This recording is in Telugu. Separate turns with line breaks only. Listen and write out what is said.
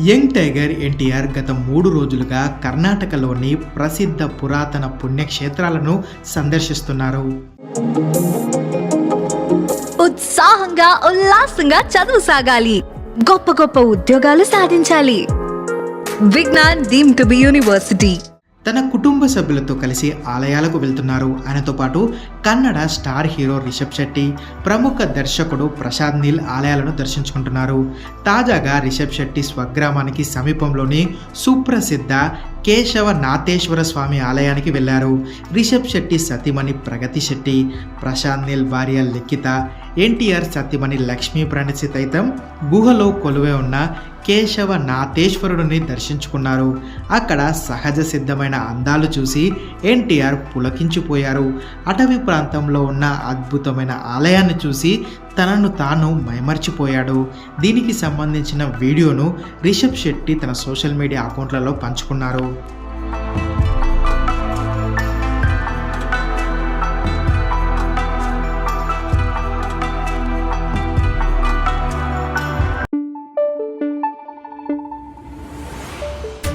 యంగ్ టైగర్ ఎన్టీఆర్ గత మూడు రోజులుగా కర్ణాటకలోని ప్రసిద్ధ పురాతన పుణ్యక్షేత్రాలను సందర్శిస్తున్నారు.
ఉత్సాహంగా ఉల్లాసంగా చదువు సాగాలి. గొప్ప గొప్ప ఉద్యోగాలు సాధించాలి. Vignan deem to be university.
తన కుటుంబ సభ్యులతో కలిసి ఆలయాలకు వెళ్తున్నారు. ఆయనతో పాటు కన్నడ స్టార్ హీరో రిషబ్ శెట్టి ప్రముఖ దర్శకుడు ప్రసాద్ నీల్ ఆలయాలను దర్శించుకుంటున్నారు. తాజాగా రిషబ్ శెట్టి స్వగ్రామానికి సమీపంలోని సుప్రసిద్ధ కేశవ నాథేశ్వర స్వామి ఆలయానికి వెళ్ళారు. రిషబ్ శెట్టి సతీమణి ప్రగతి శెట్టి ప్రశాంత్ నీల్ భార్య లిఖిత ఎన్టీఆర్ సతీమణి లక్ష్మీ ప్రణసి సైతం గుహలో కొలువై ఉన్న కేశవ నాథేశ్వరుడిని దర్శించుకున్నారు. అక్కడ సహజ సిద్ధమైన అందాలు చూసి ఎన్టీఆర్ పులకించిపోయారు. అటవీ ప్రాంతంలో ఉన్న అద్భుతమైన ఆలయాన్ని చూసి తనను తాను మైమర్చిపోయాడు. దీనికి సంబంధించిన వీడియోను రిషబ్ శెట్టి తన సోషల్ మీడియా అకౌంట్లలో పంచుకున్నారు.